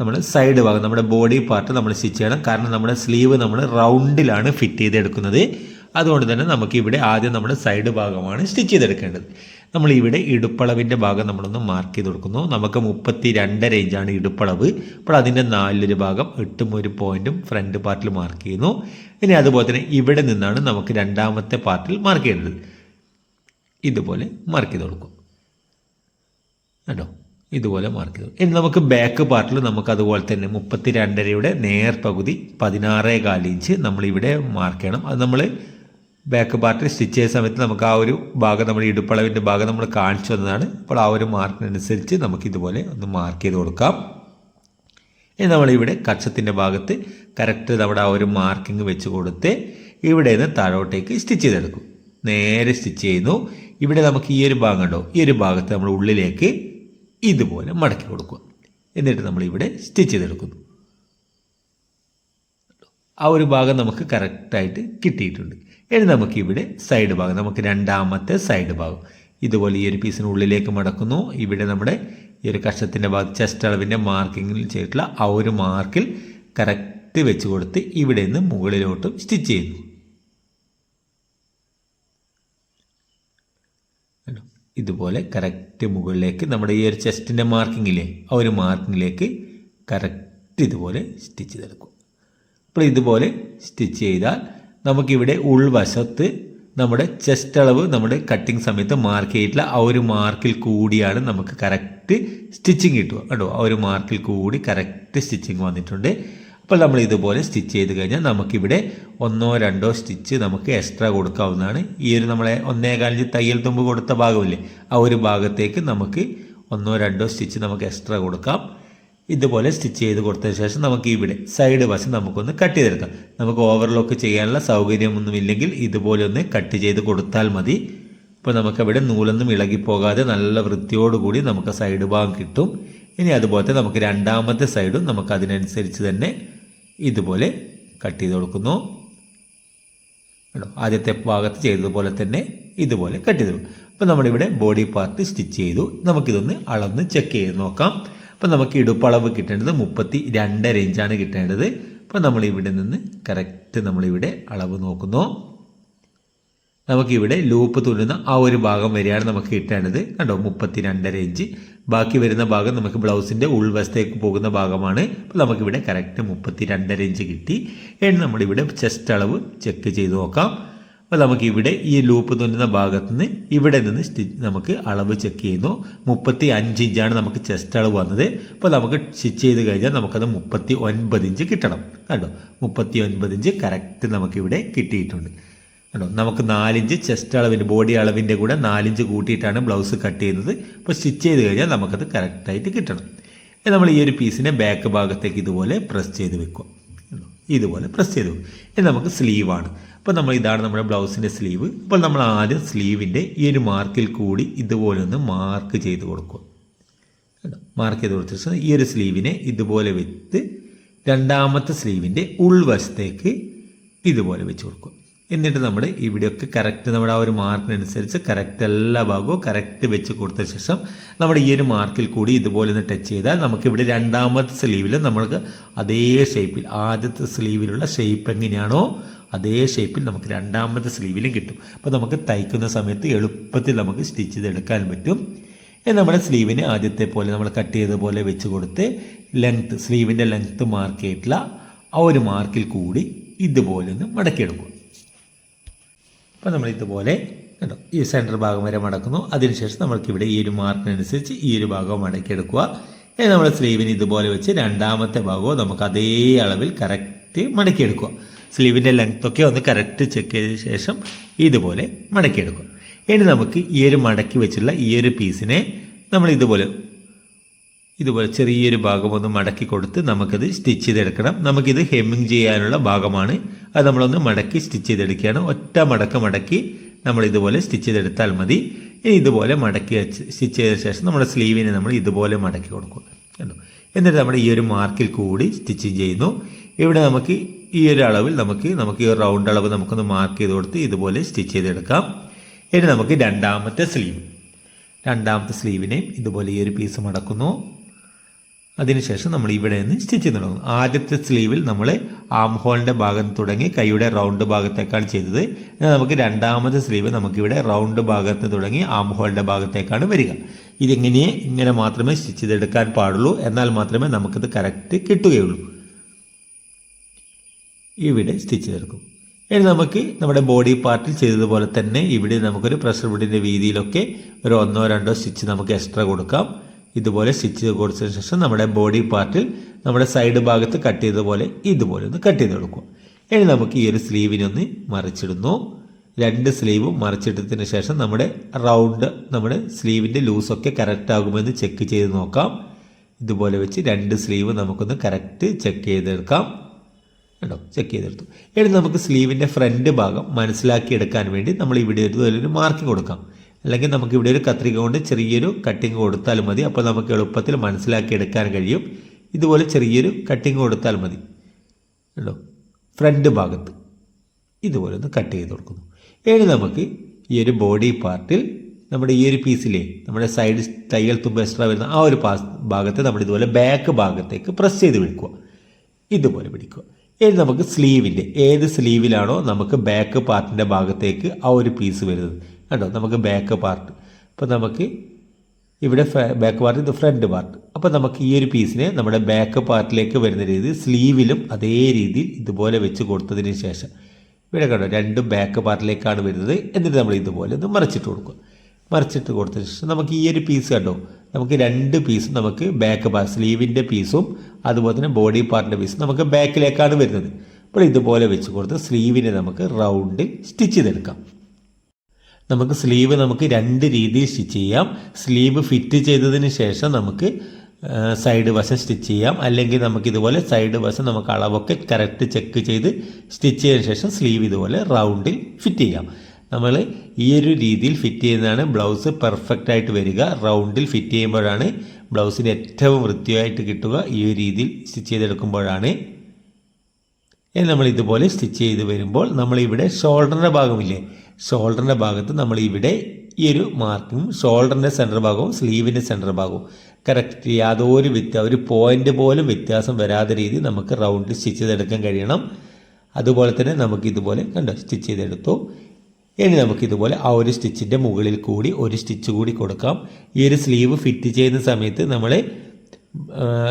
നമ്മൾ സൈഡ് ഭാഗം നമ്മുടെ ബോഡി പാർട്ട് നമ്മൾ സ്റ്റിച്ച് ചെയ്യണം. കാരണം നമ്മുടെ സ്ലീവ് നമ്മൾ റൗണ്ടിലാണ് ഫിറ്റ് ചെയ്തെടുക്കുന്നത്. അതുകൊണ്ട് തന്നെ നമുക്കിവിടെ ആദ്യം നമ്മുടെ സൈഡ് ഭാഗമാണ് സ്റ്റിച്ച് ചെയ്തെടുക്കേണ്ടത്. നമ്മൾ ഇവിടെ ഇടുപ്പളവിന്റെ ഭാഗം നമ്മളൊന്ന് മാർക്ക് ചെയ്ത് കൊടുക്കുന്നു. നമുക്ക് മുപ്പത്തി രണ്ട് റേഞ്ചാണ് ഇടുപ്പളവ്. അപ്പോൾ അതിന്റെ നാലിലൊരു ഭാഗം എട്ടും ഒരു പോയിന്റും ഫ്രണ്ട് പാർട്ടിൽ മാർക്ക് ചെയ്യുന്നു. ഇനി അതുപോലെ തന്നെ ഇവിടെ നിന്നാണ് നമുക്ക് രണ്ടാമത്തെ പാർട്ടിൽ മാർക്ക് ചെയ്യേണ്ടത്. ഇതുപോലെ മാർക്ക് ചെയ്ത് കൊടുക്കും. കേട്ടോ ഇതുപോലെ മാർക്ക് ചെയ്തു ഇനി നമുക്ക് ബാക്ക് പാർട്ടിൽ നമുക്ക് അതുപോലെ തന്നെ മുപ്പത്തി രണ്ടരയുടെ നേർ പകുതി പതിനാറേ കാലിഞ്ച് നമ്മളിവിടെ മാർക്ക് ചെയ്യണം. അത് നമ്മൾ ബാക്ക് പാർട്ടിൽ സ്റ്റിച്ച് ചെയ്യുന്ന സമയത്ത് നമുക്ക് ആ ഒരു ഭാഗം നമ്മുടെ ഇടുപ്പളവിന്റെ ഭാഗം നമ്മൾ കാണിച്ചു തന്നതാണ്. അപ്പോൾ ആ ഒരു മാർക്കിനനുസരിച്ച് നമുക്ക് ഇതുപോലെ ഒന്ന് മാർക്ക് ചെയ്ത് കൊടുക്കാം. ഇനി നമ്മളിവിടെ കക്ഷത്തിന്റെ ഭാഗത്ത് കറക്റ്റ് നമ്മുടെ ആ ഒരു മാർക്കിംഗ് വെച്ച് കൊടുത്ത് ഇവിടെ നിന്ന് താഴോട്ടേക്ക് സ്റ്റിച്ച് ചെയ്തെടുക്കും. നേരെ സ്റ്റിച്ച് ചെയ്യുന്നു. ഇവിടെ നമുക്ക് ഈ ഒരു ഭാഗം ഉണ്ടോ ഈ ഒരു ഭാഗത്ത് നമ്മൾ ഉള്ളിലേക്ക് ഇതുപോലെ മടക്കി കൊടുക്കുക. എന്നിട്ട് നമ്മളിവിടെ സ്റ്റിച്ച് ചെയ്തെടുക്കുന്നു. ആ ഒരു ഭാഗം നമുക്ക് കറക്റ്റായിട്ട് കിട്ടിയിട്ടുണ്ട്. ഇനി നമുക്ക് ഇവിടെ സൈഡ് ഭാഗം നമുക്ക് രണ്ടാമത്തെ സൈഡ് ഭാഗം. ഇതുപോലെ ഈ ഒരു പീസിന് ഉള്ളിലേക്ക് മടക്കുന്നു. ഇവിടെ നമ്മുടെ ഈ ഒരു കഷത്തിന്റെ ഭാഗത്ത് ചെസ്റ്റ് അളവിന്റെ മാർക്കിങ്ങിൽ ചെയ്തിട്ടുള്ള ആ ഒരു മാർക്കിൽ കറക്റ്റ് വെച്ച് കൊടുത്ത് ഇവിടെ നിന്ന് മുകളിലോട്ടും സ്റ്റിച്ച് ചെയ്യുന്നു? ഇതുപോലെ കറക്റ്റ് മുകളിലേക്ക് നമ്മുടെ ഈ ഒരു ചെസ്റ്റിന്റെ മാർക്കിങ്ങിലെ ആ ഒരു മാർക്കിങ്ങിലേക്ക് കറക്റ്റ് ഇതുപോലെ സ്റ്റിച്ച് ചെയ്തെടുക്കും. അപ്പോൾ ഇതുപോലെ സ്റ്റിച്ച് ചെയ്താൽ നമുക്കിവിടെ ഉൾവശത്ത് നമ്മുടെ ചെസ്റ്റ് അളവ് നമ്മുടെ കട്ടിങ് സമയത്ത് മാർക്ക് ചെയ്തിട്ടില്ല ആ ഒരു മാർക്കിൽ കൂടിയാണ് നമുക്ക് കറക്റ്റ് സ്റ്റിച്ചിങ് കിട്ടുക. കേട്ടോ ആ ഒരു മാർക്കിൽ കൂടി കറക്റ്റ് സ്റ്റിച്ചിങ് വന്നിട്ടുണ്ട്. അപ്പോൾ നമ്മൾ ഇതുപോലെ സ്റ്റിച്ച് ചെയ്ത് കഴിഞ്ഞാൽ നമുക്കിവിടെ ഒന്നോ രണ്ടോ സ്റ്റിച്ച് നമുക്ക് എക്സ്ട്രാ കൊടുക്കാവുന്നതാണ്. ഈ ഒരു നമ്മളെ ഒന്നേകാലിഞ്ച് തയ്യൽ തുമ്പ് കൊടുത്ത ഭാഗമില്ലേ? ആ ഒരു ഭാഗത്തേക്ക് നമുക്ക് ഒന്നോ രണ്ടോ സ്റ്റിച്ച് നമുക്ക് എക്സ്ട്രാ കൊടുക്കാം. ഇതുപോലെ സ്റ്റിച്ച് ചെയ്ത് കൊടുത്ത ശേഷം നമുക്ക് ഇവിടെ സൈഡ് വശം നമുക്കൊന്ന് കട്ട് ചെയ്തെടുക്കാം. നമുക്ക് ഓവർലോക്ക് ചെയ്യാനുള്ള സൗകര്യമൊന്നും ഇല്ലെങ്കിൽ ഇതുപോലെ ഒന്ന് കട്ട് ചെയ്ത് കൊടുത്താൽ മതി. ഇപ്പോൾ നമുക്കവിടെ നൂലൊന്നും ഇളകിപ്പോകാതെ നല്ല വൃത്തിയോടുകൂടി നമുക്ക് സൈഡ് ഭാഗം കിട്ടും. ഇനി അതുപോലെ തന്നെ നമുക്ക് രണ്ടാമത്തെ സൈഡും നമുക്ക് അതിനനുസരിച്ച് തന്നെ ഇതുപോലെ കട്ട് ചെയ്ത് കൊടുക്കുന്നു. ആദ്യത്തെ ഭാഗത്ത് ചെയ്തതുപോലെ തന്നെ ഇതുപോലെ കട്ട് ചെയ്തു അപ്പോൾ നമ്മളിവിടെ ബോഡി പാർട്ട് സ്റ്റിച്ച് ചെയ്തു. നമുക്കിതൊന്ന് അളന്ന് ചെക്ക് ചെയ്ത് നോക്കാം. അപ്പോൾ നമുക്ക് ഇടുപ്പളവ് കിട്ടേണ്ടത് മുപ്പത്തി രണ്ട് റേഞ്ചാണ് കിട്ടേണ്ടത്. അപ്പോൾ നമ്മൾ ഇവിടെ നിന്ന് കറക്റ്റ് നമ്മളിവിടെ അളവ് നോക്കുന്നു. നമുക്കിവിടെ ലൂപ്പ് തുന്നുന്ന ആ ഒരു ഭാഗം വരെയാണ് നമുക്ക് കിട്ടേണ്ടത്. കണ്ടോ മുപ്പത്തി രണ്ടര ഇഞ്ച് ബാക്കി വരുന്ന ഭാഗം നമുക്ക് ബ്ലൗസിന്റെ ഉൾവശത്തേക്ക് പോകുന്ന ഭാഗമാണ്. അപ്പോൾ നമുക്കിവിടെ കറക്റ്റ് മുപ്പത്തി രണ്ടര ഇഞ്ച് കിട്ടി. ഇനി നമ്മളിവിടെ ചെസ്റ്റ് അളവ് ചെക്ക് ചെയ്ത് നോക്കാം. അപ്പോൾ നമുക്ക് ഇവിടെ ഈ ലൂപ്പ് തുന്നുന്ന ഭാഗത്ത് നിന്ന് ഇവിടെ നിന്ന് സ്റ്റിച്ച് നമുക്ക് അളവ് ചെക്ക് ചെയ്യുന്നു. മുപ്പത്തി അഞ്ച് ഇഞ്ചാണ് നമുക്ക് ചെസ്റ്റ് അളവ് വന്നത്. അപ്പോൾ നമുക്ക് സ്റ്റിച്ച് ചെയ്ത് കഴിഞ്ഞാൽ നമുക്കത് മുപ്പത്തി ഒൻപത് ഇഞ്ച് കിട്ടണം. കണ്ടോ? മുപ്പത്തി ഒൻപത് ഇഞ്ച് കറക്റ്റ് നമുക്കിവിടെ കിട്ടിയിട്ടുണ്ട്. കണ്ടോ? നമുക്ക് നാലിഞ്ച് ചെസ്റ്റ് അളവിന്റെ ബോഡി അളവിന്റെ കൂടെ നാലിഞ്ച് കൂട്ടിയിട്ടാണ് ബ്ലൗസ് കട്ട് ചെയ്യുന്നത്. അപ്പോൾ സ്റ്റിച്ച് ചെയ്ത് കഴിഞ്ഞാൽ നമുക്കത് കറക്റ്റായിട്ട് കിട്ടണം. നമ്മൾ ഈ ഒരു പീസിനെ ബാക്ക് ഭാഗത്തേക്ക് ഇതുപോലെ പ്രസ് ചെയ്ത് വെക്കുക. ഇതുപോലെ പ്രസ് ചെയ്ത് ഇനി നമുക്ക് സ്ലീവാണ് അപ്പോൾ നമ്മൾ ഇതാണ് നമ്മുടെ ബ്ലൗസിന്റെ സ്ലീവ്. അപ്പോൾ നമ്മൾ ആദ്യം സ്ലീവിന്റെ ഈ ഒരു മാർക്കിൽ കൂടി ഇതുപോലെ ഒന്ന് മാർക്ക് ചെയ്ത് കൊടുക്കുക? മാർക്ക് ചെയ്ത് കൊടുത്ത ശേഷം ഈ ഒരു സ്ലീവിനെ ഇതുപോലെ വെച്ച് രണ്ടാമത്തെ സ്ലീവിന്റെ ഉൾവശത്തേക്ക് ഇതുപോലെ വെച്ച് കൊടുക്കുക. എന്നിട്ട് നമ്മൾ ഇവിടെയൊക്കെ കറക്റ്റ് നമ്മുടെ ആ ഒരു മാർക്കിനനുസരിച്ച് കറക്റ്റ് എല്ലാ ഭാഗവും കറക്റ്റ് വെച്ച് കൊടുത്ത ശേഷം നമ്മുടെ ഈ ഒരു മാർക്കിൽ കൂടി ഇതുപോലെ ഒന്ന് ടച്ച് ചെയ്താൽ നമുക്ക് ഇവിടെ രണ്ടാമത്തെ സ്ലീവിൽ നമ്മൾക്ക് അതേ ഷേപ്പിൽ ആദ്യത്തെ സ്ലീവിലുള്ള ഷേപ്പ് എങ്ങനെയാണോ അതേ ഷേപ്പിൽ നമുക്ക് രണ്ടാമത്തെ സ്ലീവിലും കിട്ടും. അപ്പോൾ നമുക്ക് തയ്ക്കുന്ന സമയത്ത് എളുപ്പത്തിൽ നമുക്ക് സ്റ്റിച്ച് ചെയ്തെടുക്കാൻ പറ്റും. ഇനി നമ്മുടെ സ്ലീവിന് ആദ്യത്തെ പോലെ നമ്മൾ കട്ട് ചെയ്ത പോലെ വെച്ച് കൊടുത്ത് ലെങ്ത്ത് സ്ലീവിന്റെ ലെങ്ത്ത് മാർക്ക് ചെയ്തിട്ടുള്ള ആ ഒരു മാർക്കിൽ കൂടി ഇതുപോലെ ഒന്ന് മടക്കിയെടുക്കും അപ്പോൾ നമ്മൾ ഇതുപോലെ കണ്ടോ ഈ സെന്റർ ഭാഗം വരെ മടക്കുന്നു. അതിനുശേഷം നമ്മൾക്ക് ഇവിടെ ഈ ഒരു മാർക്കിനനുസരിച്ച് ഈ ഒരു ഭാഗവും മടക്കിയെടുക്കുക. നമ്മൾ സ്ലീവിന് ഇതുപോലെ വെച്ച് രണ്ടാമത്തെ ഭാഗവും നമുക്ക് അതേ അളവിൽ കറക്റ്റ് മടക്കിയെടുക്കുക. സ്ലീവിന്റെ ലെങ്ത്തൊക്കെ ഒന്ന് കറക്റ്റ് ചെക്ക് ചെയ്ത ശേഷം ഇതുപോലെ മടക്കിയെടുക്കും. ഇനി നമുക്ക് ഈ ഒരു മടക്കി വെച്ചുള്ള ഈ ഒരു പീസിനെ നമ്മൾ ഇതുപോലെ ഇതുപോലെ ചെറിയൊരു ഭാഗം ഒന്ന് മടക്കി കൊടുത്ത് നമുക്കത് സ്റ്റിച്ച് ചെയ്തെടുക്കണം. നമുക്കിത് ഹെമ്മിങ് ചെയ്യാനുള്ള ഭാഗമാണ്. അത് നമ്മളൊന്ന് മടക്കി സ്റ്റിച്ച് ചെയ്തെടുക്കുകയാണ്. ഒറ്റ മടക്ക മടക്കി നമ്മൾ ഇതുപോലെ സ്റ്റിച്ച് ചെയ്തെടുത്താൽ മതി. ഇനി ഇതുപോലെ മടക്കി വെച്ച് സ്റ്റിച്ച് ചെയ്ത ശേഷം നമ്മുടെ സ്ലീവിനെ നമ്മൾ ഇതുപോലെ മടക്കി കൊടുക്കും. കണ്ടോ? എന്നിട്ട് നമ്മുടെ ഈ ഒരു മാർക്കിൽ കൂടി സ്റ്റിച്ചിങ് ചെയ്യുന്നു. ഇവിടെ നമുക്ക് ഈ ഒരു അളവിൽ നമുക്ക് നമുക്ക് ഈ റൗണ്ട് അളവ് നമുക്കൊന്ന് മാർക്ക് ചെയ്ത് കൊടുത്ത് ഇതുപോലെ സ്റ്റിച്ച് ചെയ്തെടുക്കാം. ഇനി നമുക്ക് രണ്ടാമത്തെ സ്ലീവ് രണ്ടാമത്തെ സ്ലീവിനെയും ഇതുപോലെ ഈ ഒരു പീസ് മടക്കുന്നു. അതിനുശേഷം നമ്മൾ ഇവിടെ നിന്ന് സ്റ്റിച്ച് തുടങ്ങും ആദ്യത്തെ സ്ലീവിൽ നമ്മൾ ആം ഹോളിന്റെ ഭാഗം തുടങ്ങി കൈയുടെ റൗണ്ട് ഭാഗത്തേക്കാണ് ചെയ്തത്. എന്നാൽ നമുക്ക് രണ്ടാമത്തെ സ്ലീവ് നമുക്കിവിടെ റൗണ്ട് ഭാഗത്ത് തുടങ്ങി ആം ഹോളിന്റെ ഭാഗത്തേക്കാണ് വരിക. ഇതിങ്ങനെ ഇങ്ങനെ മാത്രമേ സ്റ്റിച്ച് ചെയ്തെടുക്കാൻ പാടുള്ളൂ. എന്നാൽ മാത്രമേ നമുക്കിത് കറക്റ്റ് കിട്ടുകയുള്ളൂ. ഇവിടെ സ്റ്റിച്ച് ചെയ്തെടുക്കും ഇനി നമുക്ക് നമ്മുടെ ബോഡി പാർട്ടിൽ ചെയ്തതുപോലെ തന്നെ ഇവിടെ നമുക്കൊരു പ്രഷർ ബുഡിന്റെ വീതിയിലൊക്കെ ഒരു ഒന്നോ രണ്ടോ സ്റ്റിച്ച് നമുക്ക് എക്സ്ട്രാ കൊടുക്കാം. ഇതുപോലെ സ്റ്റിച്ച് കൊടുത്തതിന് ശേഷം നമ്മുടെ ബോഡി പാർട്ടിൽ നമ്മുടെ സൈഡ് ഭാഗത്ത് കട്ട് ചെയ്തതുപോലെ ഇതുപോലെ ഒന്ന് കട്ട് ചെയ്ത് കൊടുക്കും ഇനി നമുക്ക് ഈ ഒരു സ്ലീവിനൊന്ന് മറിച്ചിടുന്നു. രണ്ട് സ്ലീവും മറിച്ചിട്ടതിന് ശേഷം നമ്മുടെ റൗണ്ട് നമ്മുടെ സ്ലീവിന്റെ ലൂസൊക്കെ കറക്റ്റ് ആകുമെന്ന് ചെക്ക് ചെയ്ത് നോക്കാം. ഇതുപോലെ വെച്ച് രണ്ട് സ്ലീവ് നമുക്കൊന്ന് കറക്റ്റ് ചെക്ക് ചെയ്തെടുക്കാം. കേട്ടോ ചെക്ക് ചെയ്തെടുത്തു. ഇനി നമുക്ക് സ്ലീവിന്റെ ഫ്രണ്ട് ഭാഗം മനസ്സിലാക്കിയെടുക്കാൻ വേണ്ടി നമ്മൾ ഇവിടെ ഒരു മാർക്കിംഗ് കൊടുക്കാം. അല്ലെങ്കിൽ നമുക്ക് ഇവിടെ ഒരു കത്രിക കൊണ്ട് ചെറിയൊരു കട്ടിങ് കൊടുത്താൽ മതി. അപ്പോൾ നമുക്ക് എളുപ്പത്തിൽ മനസ്സിലാക്കിയെടുക്കാൻ കഴിയും. ഇതുപോലെ ചെറിയൊരു കട്ടിങ് കൊടുത്താൽ മതി. കേട്ടോ ഫ്രണ്ട് ഭാഗത്ത്. ഇതുപോലെ ഒന്ന് കട്ട് ചെയ്ത് കൊടുക്കുന്നു. ഇനി നമുക്ക് ഈ ഒരു ബോഡി പാർട്ടിൽ നമ്മുടെ ഈ ഒരു പീസിലെ നമ്മുടെ സൈഡ് തയ്യൽ തുമ്പ് എക്സ്ട്രാ വരുന്ന ആ ഒരു ഭാഗത്തെ നമ്മൾ ഇതുപോലെ ബാക്ക് ഭാഗത്തേക്ക് പ്രസ് ചെയ്ത് പിടിക്കുക. ഇതുപോലെ പിടിക്കുക. ഇനി നമുക്ക് സ്ലീവിന്റെ ഏത് സ്ലീവിലാണോ നമുക്ക് ബാക്ക് പാർട്ടിന്റെ ഭാഗത്തേക്ക് ആ ഒരു പീസ് വരുന്നത്. കണ്ടോ? നമുക്ക് ബാക്ക് പാർട്ട് അപ്പോൾ നമുക്ക് ഇവിടെ ബാക്ക് പാർട്ട് ഇത് ഫ്രണ്ട് പാർട്ട് അപ്പോൾ നമുക്ക് ഈ ഒരു പീസിനെ നമ്മുടെ ബാക്ക് പാർട്ടിലേക്ക് വരുന്ന രീതിയിൽ സ്ലീവിലും അതേ രീതിയിൽ ഇതുപോലെ വെച്ച് കൊടുത്തതിന് ശേഷം. ഇവിടെ കണ്ടോ? രണ്ടും ബാക്ക് പാർട്ടിലേക്കാണ് വരുന്നത്. എന്നിട്ട് നമ്മൾ ഇതുപോലെ ഒന്ന് മറിച്ചിട്ട് കൊടുക്കുക. മറിച്ചിട്ട് കൊടുത്തതിന് ശേഷം നമുക്ക് ഈ ഒരു പീസ് കേട്ടോ നമുക്ക് രണ്ട് പീസും നമുക്ക് ബാക്ക് പാർട്ട് സ്ലീവിന്റെ പീസും അതുപോലെ തന്നെ ബോഡി പാർട്ടിന്റെ പീസും നമുക്ക് ബാക്കിലേക്കാണ് വരുന്നത്. അപ്പോൾ ഇതുപോലെ വെച്ച് കൊടുത്ത് സ്ലീവിനെ നമുക്ക് റൗണ്ടിൽ സ്റ്റിച്ച് ചെയ്തെടുക്കാം. നമുക്ക് സ്ലീവ് നമുക്ക് രണ്ട് രീതിയിൽ സ്റ്റിച്ച് ചെയ്യാം. സ്ലീവ് ഫിറ്റ് ചെയ്തതിന് ശേഷം നമുക്ക് സൈഡ് വശം സ്റ്റിച്ച് ചെയ്യാം. അല്ലെങ്കിൽ നമുക്ക് ഇതുപോലെ സൈഡ് വശം നമുക്ക് അളവൊക്കെ കറക്റ്റ് ചെക്ക് ചെയ്ത് സ്റ്റിച്ച് ചെയ്തതിന് ശേഷം സ്ലീവ് ഇതുപോലെ റൗണ്ടിൽ ഫിറ്റ് ചെയ്യാം. നമ്മൾ ഈ ഒരു രീതിയിൽ ഫിറ്റ് ചെയ്യുന്നതാണ്. ബ്ലൗസ് പെർഫെക്റ്റ് ആയിട്ട് വരിക. റൗണ്ടിൽ ഫിറ്റ് ചെയ്യുമ്പോഴാണ് ബ്ലൗസിന് ഏറ്റവും വൃത്തിയായിട്ട് കിട്ടുക. ഈ ഒരു രീതിയിൽ സ്റ്റിച്ച് ചെയ്തെടുക്കുമ്പോഴാണ്. ഇനി നമ്മൾ ഇതുപോലെ സ്റ്റിച്ച് ചെയ്ത് വരുമ്പോൾ നമ്മളിവിടെ ഷോൾഡറിന്റെ ഭാഗമില്ലേ? ഷോൾഡറിന്റെ ഭാഗത്ത് നമ്മൾ ഇവിടെ ഈ ഒരു മാർക്കും ഷോൾഡറിന്റെ സെന്റർ ഭാഗവും സ്ലീവിന്റെ സെന്റർ ഭാഗവും. കറക്റ്റ് യാതൊരു വ്യത്യാ ഒരു പോയിന്റ് പോലും വ്യത്യാസം വരാത്ത രീതി നമുക്ക് റൗണ്ടിൽ സ്റ്റിച്ച് ചെയ്തെടുക്കാൻ കഴിയണം. അതുപോലെ തന്നെ നമുക്ക് ഇതുപോലെ കണ്ടോ സ്റ്റിച്ച് ചെയ്തെടുത്തു. ഇനി നമുക്ക് ഇതുപോലെ ആ ഒരു സ്റ്റിച്ചിന്റെ മുകളിൽ കൂടി ഒരു സ്റ്റിച്ച് കൂടി കൊടുക്കാം. ഈ ഒരു സ്ലീവ് ഫിറ്റ് ചെയ്യുന്ന സമയത്ത് നമ്മൾ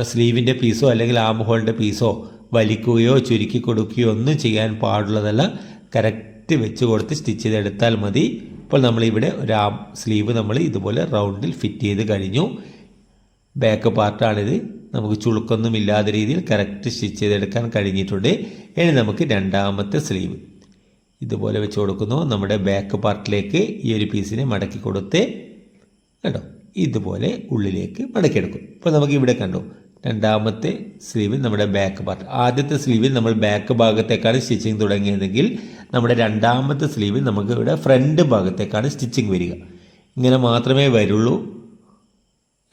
സ്ലീവിന്റെ പീസോ അല്ലെങ്കിൽ ആം ഹോളിന്റെ പീസോ വലിക്കുകയോ ചുരുക്കി കൊടുക്കുകയോ ഒന്നും ചെയ്യാൻ പാടുള്ളതല്ല. കറക്റ്റ് വെച്ച് കൊടുത്ത് സ്റ്റിച്ച് ചെയ്തെടുത്താൽ മതി. ഇപ്പോൾ നമ്മളിവിടെ ഒരു ആം സ്ലീവ് നമ്മൾ ഇതുപോലെ റൗണ്ടിൽ ഫിറ്റ് ചെയ്ത് കഴിഞ്ഞു. ബാക്ക് പാർട്ടാണിത് നമുക്ക് ചുളുക്കൊന്നും ഇല്ലാത്ത രീതിയിൽ കറക്റ്റ് സ്റ്റിച്ച് ചെയ്തെടുക്കാൻ കഴിഞ്ഞിട്ടുണ്ട്. ഇനി നമുക്ക് രണ്ടാമത്തെ സ്ലീവ്. ഇതുപോലെ വെച്ച് കൊടുക്കുന്നു. നമ്മുടെ ബാക്ക് പാർട്ടിലേക്ക് ഈ ഒരു പീസിനെ മടക്കി കൊടുത്ത് കേട്ടോ ഇതുപോലെ ഉള്ളിലേക്ക് മടക്കിയെടുക്കും. ഇപ്പോൾ നമുക്ക് ഇവിടെ കണ്ടു? രണ്ടാമത്തെ സ്ലീവിൽ നമ്മുടെ ബാക്ക് പാർട്ട് ആദ്യത്തെ സ്ലീവിൽ നമ്മൾ ബാക്ക് ഭാഗത്തേക്കാണ് സ്റ്റിച്ചിങ് തുടങ്ങിയതെങ്കിൽ നമ്മുടെ രണ്ടാമത്തെ സ്ലീവിൽ നമുക്ക് ഇവിടെ ഫ്രണ്ട് ഭാഗത്തേക്കാണ് സ്റ്റിച്ചിങ് വരിക. ഇങ്ങനെ മാത്രമേ വരുള്ളൂ.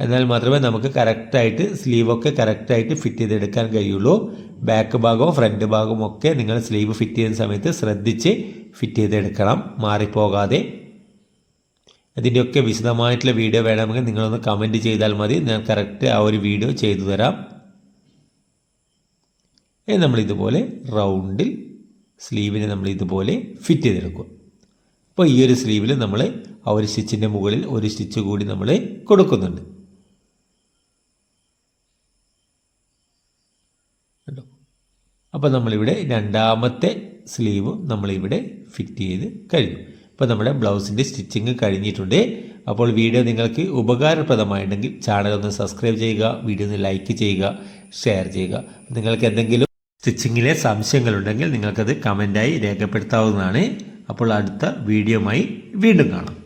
എന്നാൽ മാത്രമേ നമുക്ക് കറക്റ്റായിട്ട് സ്ലീവൊക്കെ കറക്റ്റായിട്ട് ഫിറ്റ് ചെയ്തെടുക്കാൻ കഴിയുള്ളൂ. ബാക്ക് ഭാഗവും ഫ്രണ്ട് ഭാഗവും ഒക്കെ നിങ്ങൾ സ്ലീവ് ഫിറ്റ് ചെയ്യുന്ന സമയത്ത് ശ്രദ്ധിച്ച് ഫിറ്റ് ചെയ്തെടുക്കണം. മാറിപ്പോകാതെ. അതിന്റെയൊക്കെ വിശദമായിട്ടുള്ള വീഡിയോ വേണമെങ്കിൽ നിങ്ങളൊന്ന് കമന്റ് ചെയ്താൽ മതി. ഞാൻ കറക്റ്റ് ആ ഒരു വീഡിയോ ചെയ്തു തരാം. നമ്മൾ ഇതുപോലെ റൗണ്ടിൽ സ്ലീവിനെ നമ്മൾ ഇതുപോലെ ഫിറ്റ് ചെയ്തെടുക്കുക. അപ്പോൾ ഈ ഒരു സ്ലീവിൽ നമ്മൾ ആ ഒരു സ്റ്റിച്ചിന്റെ മുകളിൽ ഒരു സ്റ്റിച്ച് കൂടി നമ്മൾ കൊടുക്കുന്നുണ്ട് കണ്ടോ അപ്പോൾ നമ്മളിവിടെ രണ്ടാമത്തെ സ്ലീവ് നമ്മളിവിടെ ഫിറ്റ് ചെയ്ത് കഴിഞ്ഞു. അപ്പോൾ നമ്മുടെ ബ്ലൗസിന്റെ സ്റ്റിച്ചിങ് കഴിഞ്ഞിട്ടുണ്ട്. അപ്പോൾ വീഡിയോ നിങ്ങൾക്ക് ഉപകാരപ്രദമായിട്ടുണ്ടെങ്കിൽ ചാനൽ ഒന്ന് സബ്സ്ക്രൈബ് ചെയ്യുക വീഡിയോ ഒന്ന് ലൈക്ക് ചെയ്യുക ഷെയർ ചെയ്യുക. നിങ്ങൾക്ക് എന്തെങ്കിലും സ്റ്റിച്ചിങ്ങിലെ സംശയങ്ങളുണ്ടെങ്കിൽ നിങ്ങൾക്കത് കമന്റായി രേഖപ്പെടുത്താവുന്നതാണ്. അപ്പോൾ അടുത്ത വീഡിയോമായി വീണ്ടും കാണാം.